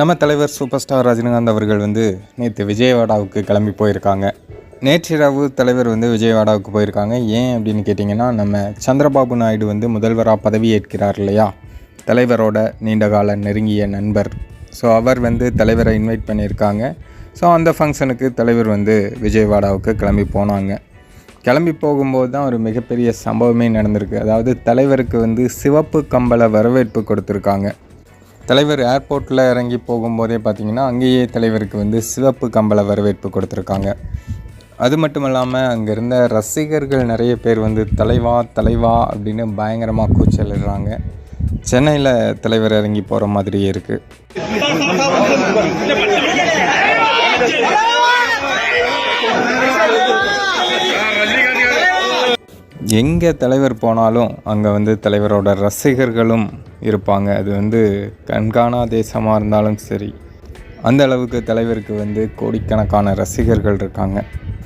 நம்ம தலைவர் super star Rajinikanth அவர்கள் வந்து நேற்று விஜயவாடாவுக்கு கிளம்பி போயிருக்காங்க. நேற்றிரவு தலைவர் வந்து விஜயவாடாவுக்கு போயிருக்காங்க. ஏன் அப்படின்னு கேட்டிங்கன்னா நம்ம சந்திரபாபு நாயுடு வந்து முதல்வராக பதவியேற்கிறார் இல்லையா? தலைவரோட நீண்டகால நெருங்கிய நண்பர். ஸோ அவர் வந்து தலைவரை இன்வைட் பண்ணியிருக்காங்க. ஸோ அந்த ஃபங்க்ஷனுக்கு தலைவர் வந்து விஜயவாடாவுக்கு கிளம்பி போனாங்க. கிளம்பி போகும்போது தான் ஒரு மிகப்பெரிய சம்பவமே நடந்திருக்கு. அதாவது தலைவருக்கு வந்து சிவப்பு கம்பள வரவேற்பு கொடுத்துருக்காங்க. தலைவர் ஏர்போர்ட்டில் இறங்கி போகும்போதே பார்த்தீங்கன்னா அங்கேயே தலைவருக்கு வந்து சிவப்பு கம்பள வரவேற்பு கொடுத்துருக்காங்க. அது மட்டும் இல்லாமல் அங்கே இருந்த ரசிகர்கள் நிறைய பேர் வந்து தலைவா தலைவா அப்படின்னு பயங்கரமாக கூச்சலிடுறாங்க. சென்னையில் தலைவர் இறங்கி போகிற மாதிரியே இருக்குது எங்கே தலைவர் போனாலும் அங்கே வந்து தலைவரோட ரசிகர்களும் இருப்பாங்க. அது வந்து கண்காணா தேசமாக இருந்தாலும் சரி. அந்த அளவுக்கு தலைவருக்கு வந்து கோடிக்கணக்கான ரசிகர்கள் இருக்காங்க.